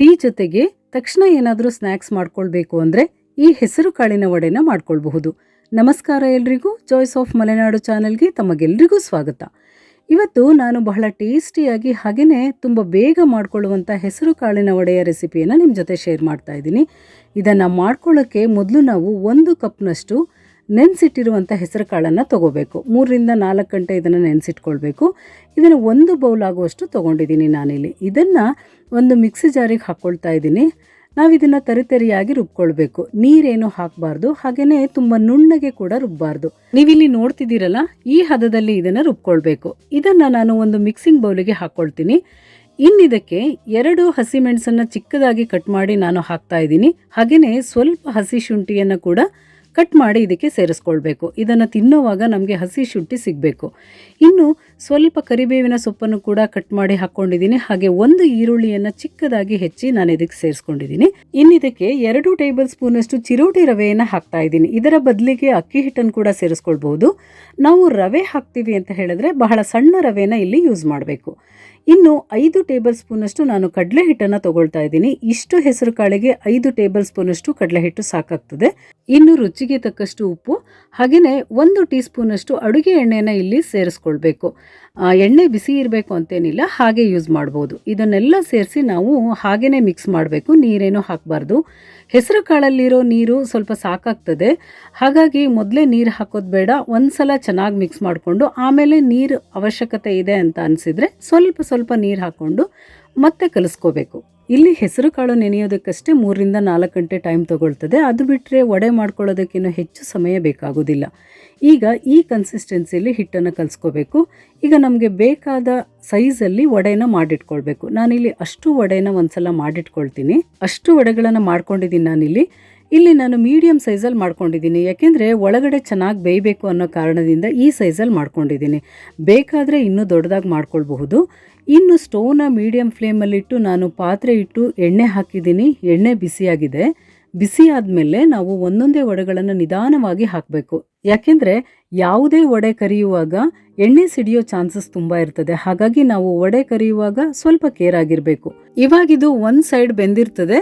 Tea ಜೊತೆಗೆ ತಕ್ಷಣ ಏನಾದರೂ ಸ್ನ್ಯಾಕ್ಸ್ ಮಾಡ್ಕೊಳ್ಬೇಕು ಅಂದರೆ ಈ ಹೆಸರು ಕಾಳಿನ ವಡೆನ ಮಾಡ್ಕೊಳ್ಬಹುದು. ನಮಸ್ಕಾರ ಎಲ್ರಿಗೂ ಚಾಯ್ಸ್ ಆಫ್ ಮಲೆನಾಡು ಚಾನೆಲ್ಗೆ ತಮಗೆಲ್ರಿಗೂ ಸ್ವಾಗತ. ಇವತ್ತು ನಾನು ಬಹಳ ಟೇಸ್ಟಿಯಾಗಿ ಹಾಗೆಯೇ ತುಂಬ ಬೇಗ ಮಾಡ್ಕೊಳ್ಳುವಂಥ ಹೆಸರು ಕಾಳಿನ ವಡೆಯ ರೆಸಿಪಿಯನ್ನು ನಿಮ್ಮ ಜೊತೆ ಶೇರ್ ಮಾಡ್ತಾ ಇದ್ದೀನಿ. ಇದನ್ನು ಮಾಡ್ಕೊಳ್ಳೋಕ್ಕೆ ಮೊದಲು ನಾವು ಒಂದು ಕಪ್ನಷ್ಟು ನೆನೆಸಿಟ್ಟಿರುವಂಥ ಹೆಸರು ಕಾಳನ್ನು ತೊಗೋಬೇಕು. ಮೂರರಿಂದ ನಾಲ್ಕು ಗಂಟೆ ಇದನ್ನು ನೆನೆಸಿಟ್ಕೊಳ್ಬೇಕು. ಇದನ್ನು ಒಂದು ಬೌಲ್ ಆಗುವಷ್ಟು ತೊಗೊಂಡಿದ್ದೀನಿ ನಾನಿಲ್ಲಿ. ಇದನ್ನು ಒಂದು ಮಿಕ್ಸಿ ಜಾರಿಗೆ ಹಾಕ್ಕೊಳ್ತಾ ಇದ್ದೀನಿ. ನಾವು ಇದನ್ನು ತರಿತರಿಯಾಗಿ ರುಬ್ಕೊಳ್ಬೇಕು. ನೀರೇನು ಹಾಕಬಾರ್ದು ಹಾಗೆಯೇ ತುಂಬ ನುಣ್ಣಗೆ ಕೂಡ ರುಬ್ಬಾರ್ದು. ನೀವಿಲ್ಲಿ ನೋಡ್ತಿದ್ದೀರಲ್ಲ, ಈ ಹದದಲ್ಲಿ ಇದನ್ನು ರುಬ್ಕೊಳ್ಬೇಕು. ಇದನ್ನು ನಾನು ಒಂದು ಮಿಕ್ಸಿಂಗ್ ಬೌಲಿಗೆ ಹಾಕ್ಕೊಳ್ತೀನಿ ಇನ್ನಿದಕ್ಕೆ ಎರಡು ಹಸಿಮೆಣಸನ್ನು ಚಿಕ್ಕದಾಗಿ ಕಟ್ ಮಾಡಿ ನಾನು ಹಾಕ್ತಾ ಇದ್ದೀನಿ. ಹಾಗೆಯೇ ಸ್ವಲ್ಪ ಹಸಿ ಶುಂಠಿಯನ್ನು ಕೂಡ ಕಟ್ ಮಾಡಿ ಇದಕ್ಕೆ ಸೇರಿಸ್ಕೊಳ್ಬೇಕು. ಇದನ್ನು ತಿನ್ನೋವಾಗ ನಮಗೆ ಹಸಿ ಶುಂಠಿ ಸಿಗಬೇಕು. ಇನ್ನು ಸ್ವಲ್ಪ ಕರಿಬೇವಿನ ಸೊಪ್ಪನ್ನು ಕೂಡ ಕಟ್ ಮಾಡಿ ಹಾಕ್ಕೊಂಡಿದ್ದೀನಿ ಹಾಗೆ ಒಂದು ಈರುಳ್ಳಿಯನ್ನು ಚಿಕ್ಕದಾಗಿ ಹೆಚ್ಚಿ ನಾನು ಇದಕ್ಕೆ ಸೇರಿಸ್ಕೊಂಡಿದ್ದೀನಿ. ಇನ್ನು ಇದಕ್ಕೆ ಎರಡು ಟೇಬಲ್ ಸ್ಪೂನಷ್ಟು ಚಿರೋಟಿ ರವೆಯನ್ನು ಹಾಕ್ತಾ ಇದ್ದೀನಿ. ಇದರ ಬದಲಿಗೆ ಅಕ್ಕಿ ಹಿಟ್ಟನ್ನು ಕೂಡ ಸೇರಿಸ್ಕೊಳ್ಬೋದು. ನಾವು ರವೆ ಹಾಕ್ತೀವಿ ಅಂತ ಹೇಳಿದ್ರೆ ಬಹಳ ಸಣ್ಣ ರವೆನ ಇಲ್ಲಿ ಯೂಸ್ ಮಾಡಬೇಕು. ಇನ್ನು ಐದು ಟೇಬಲ್ ಸ್ಪೂನಷ್ಟು ನಾನು ಕಡಲೆ ಹಿಟ್ಟನ್ನು ತಗೊಳ್ತಾ ಇದ್ದೀನಿ. ಇಷ್ಟು ಹೆಸರು ಕಾಳಿಗೆ ಐದು ಟೇಬಲ್ ಸ್ಪೂನಷ್ಟು ಕಡಲೆ ಹಿಟ್ಟು ಸಾಕಾಗ್ತದೆ. ಇನ್ನು ರುಚಿಗೆ ತಕ್ಕಷ್ಟು ಉಪ್ಪು ಹಾಗೆಯೇ ಒಂದು ಟೀ ಸ್ಪೂನಷ್ಟು ಅಡುಗೆ ಎಣ್ಣೆನ ಇಲ್ಲಿ ಸೇರಿಸ್ಕೊಳ್ಬೇಕು. ಎಣ್ಣೆ ಬಿಸಿ ಇರಬೇಕು ಅಂತೇನಿಲ್ಲ, ಹಾಗೆ ಯೂಸ್ ಮಾಡ್ಬೋದು. ಇದನ್ನೆಲ್ಲ ಸೇರಿಸಿ ನಾವು ಹಾಗೇ ಮಿಕ್ಸ್ ಮಾಡಬೇಕು, ನೀರೇನು ಹಾಕಬಾರ್ದು. ಹೆಸರು ಕಾಳಲ್ಲಿರೋ ನೀರು ಸ್ವಲ್ಪ ಸಾಕಾಗ್ತದೆ. ಹಾಗಾಗಿ ಮೊದಲೇ ನೀರು ಹಾಕೋದು ಬೇಡ, ಒಂದ್ಸಲ ಚೆನ್ನಾಗಿ ಮಿಕ್ಸ್ ಮಾಡಿಕೊಂಡು ಆಮೇಲೆ ನೀರು ಅವಶ್ಯಕತೆ ಇದೆ ಅಂತ ಅನಿಸಿದರೆ ಸ್ವಲ್ಪ ಸ್ವಲ್ಪ ನೀರು ಹಾಕ್ಕೊಂಡು ಮತ್ತೆ ಕಲಿಸ್ಕೋಬೇಕು. ಇಲ್ಲಿ ಹೆಸರು ಕಾಳು ನೆನೆಯೋದಕ್ಕಷ್ಟೇ ಮೂರರಿಂದ ನಾಲ್ಕು ಗಂಟೆ ಟೈಮ್ ತಗೊಳ್ತದೆ. ಅದು ಬಿಟ್ಟರೆ ವಡೆ ಮಾಡ್ಕೊಳ್ಳೋದಕ್ಕಿಂತ ಹೆಚ್ಚು ಸಮಯ ಬೇಕಾಗೋದಿಲ್ಲ. ಈಗ ಈ ಕನ್ಸಿಸ್ಟೆನ್ಸಿಯಲ್ಲಿ ಹಿಟ್ಟನ್ನು ಕಲಿಸ್ಕೋಬೇಕು. ಈಗ ನಮಗೆ ಬೇಕಾದ ಸೈಜಲ್ಲಿ ವಡೆನ ಮಾಡಿಟ್ಕೊಳ್ಬೇಕು. ನಾನಿಲ್ಲಿ ಅಷ್ಟು ವಡೆನ ಒಂದ್ಸಲ ಮಾಡಿಟ್ಕೊಳ್ತೀನಿ. ಅಷ್ಟು ವಡೆಗಳನ್ನು ಮಾಡ್ಕೊಂಡಿದ್ದೀನಿ ನಾನಿಲ್ಲಿ. ಇಲ್ಲಿ ನಾನು ಮೀಡಿಯಂ ಸೈಜಲ್ಲಿ ಮಾಡ್ಕೊಂಡಿದ್ದೀನಿ. ಯಾಕೆಂದರೆ ಒಳಗಡೆ ಚೆನ್ನಾಗಿ ಬೇಯಬೇಕು ಅನ್ನೋ ಕಾರಣದಿಂದ ಈ ಸೈಜಲ್ಲಿ ಮಾಡ್ಕೊಂಡಿದ್ದೀನಿ. ಬೇಕಾದರೆ ಇನ್ನೂ ದೊಡ್ಡದಾಗಿ ಮಾಡ್ಕೊಳ್ಬಹುದು. ಇನ್ನು ಸ್ಟೋವ್ನ ಮೀಡಿಯಂ ಫ್ಲೇಮಲ್ಲಿಟ್ಟು ನಾನು ಪಾತ್ರೆ ಇಟ್ಟು ಎಣ್ಣೆ ಹಾಕಿದ್ದೀನಿ. ಎಣ್ಣೆ ಬಿಸಿಯಾಗಿದೆ. ಬಿಸಿ ಆದಮೇಲೆ ನಾವು ಒಂದೊಂದೇ ವಡೆಗಳನ್ನು ನಿಧಾನವಾಗಿ ಹಾಕಬೇಕು. ಯಾಕೆಂದರೆ ಯಾವುದೇ ವಡೆ ಕರಿಯುವಾಗ ಎಣ್ಣೆ ಸಿಡಿಯೋ ಚಾನ್ಸಸ್ ತುಂಬ ಇರ್ತದೆ. ಹಾಗಾಗಿ ನಾವು ವಡೆ ಕರಿಯುವಾಗ ಸ್ವಲ್ಪ ಕೇರ್ ಆಗಿರಬೇಕು. ಇವಾಗಿದು ಒಂದು ಸೈಡ್ ಬೆಂದಿರ್ತದೆ,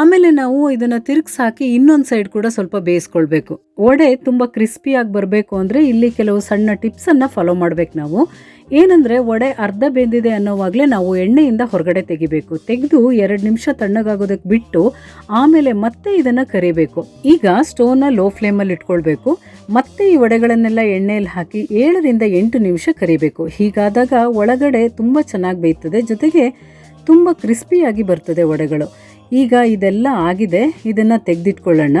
ಆಮೇಲೆ ನಾವು ಇದನ್ನು ತಿರುಗಿಸಿ ಹಾಕಿ ಇನ್ನೊಂದು ಸೈಡ್ ಕೂಡ ಸ್ವಲ್ಪ ಬೇಯಿಸ್ಕೊಳ್ಬೇಕು. ವಡೆ ತುಂಬ ಕ್ರಿಸ್ಪಿಯಾಗಿ ಬರಬೇಕು ಅಂದರೆ ಇಲ್ಲಿ ಕೆಲವು ಸಣ್ಣ ಟಿಪ್ಸನ್ನು ಫಾಲೋ ಮಾಡ್ಬೇಕು ನಾವು. ಏನಂದರೆ ವಡೆ ಅರ್ಧ ಬೆಂದಿದೆ ಅನ್ನೋವಾಗಲೇ ನಾವು ಎಣ್ಣೆಯಿಂದ ಹೊರಗಡೆ ತೆಗಿಬೇಕು. ತೆಗೆದು ಎರಡು ನಿಮಿಷ ತಣ್ಣಗಾಗೋದಕ್ಕೆ ಬಿಟ್ಟು ಆಮೇಲೆ ಮತ್ತೆ ಇದನ್ನು ಕರಿಬೇಕು. ಈಗ ಸ್ಟೋವ್ನ ಲೋ ಫ್ಲೇಮಲ್ಲಿ ಇಟ್ಕೊಳ್ಬೇಕು. ಮತ್ತೆ ಈ ವಡೆಗಳನ್ನೆಲ್ಲ ಎಣ್ಣೆಯಲ್ಲಿ ಹಾಕಿ ಏಳರಿಂದ ಎಂಟು ನಿಮಿಷ ಕರಿಬೇಕು. ಹೀಗಾದಾಗ ಒಳಗಡೆ ತುಂಬ ಚೆನ್ನಾಗಿ ಬೇಯ್ತದೆ. ಜೊತೆಗೆ ತುಂಬ ಕ್ರಿಸ್ಪಿಯಾಗಿ ಬರ್ತದೆ ವಡೆಗಳು. ಈಗ ಇದೆಲ್ಲ ಆಗಿದೆ, ಇದನ್ನು ತೆಗೆದಿಟ್ಕೊಳ್ಳೋಣ.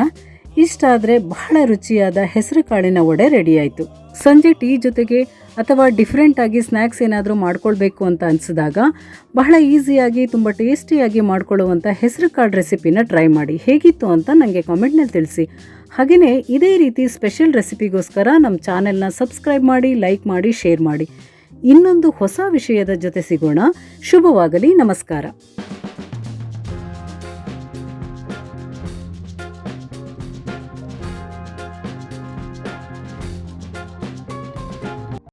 ಇಷ್ಟಾದರೆ ಬಹಳ ರುಚಿಯಾದ ಹೆಸರು ಕಾಳಿನ ವಡೆ ರೆಡಿಯಾಯಿತು. ಸಂಜೆ ಟೀ ಜೊತೆಗೆ ಅಥವಾ ಡಿಫ್ರೆಂಟಾಗಿ ಸ್ನ್ಯಾಕ್ಸ್ ಏನಾದರೂ ಮಾಡ್ಕೊಳ್ಬೇಕು ಅಂತ ಅನಿಸಿದಾಗ ಬಹಳ ಈಸಿಯಾಗಿ ತುಂಬ ಟೇಸ್ಟಿಯಾಗಿ ಮಾಡ್ಕೊಳ್ಳುವಂಥ ಹೆಸರು ಕಾಳು ರೆಸಿಪಿನ ಟ್ರೈ ಮಾಡಿ. ಹೇಗಿತ್ತು ಅಂತ ನನಗೆ ಕಾಮೆಂಟ್ನಲ್ಲಿ ತಿಳಿಸಿ. ಹಾಗೆಯೇ ಇದೇ ರೀತಿ ಸ್ಪೆಷಲ್ ರೆಸಿಪಿಗೋಸ್ಕರ ನಮ್ಮ ಚಾನೆಲ್ನ ಸಬ್ಸ್ಕ್ರೈಬ್ ಮಾಡಿ ಲೈಕ್ ಮಾಡಿ ಶೇರ್ ಮಾಡಿ. ಇನ್ನೊಂದು ಹೊಸ ವಿಷಯದ ಜೊತೆ ಸಿಗೋಣ. ಶುಭವಾಗಲಿ ನಮಸ್ಕಾರ.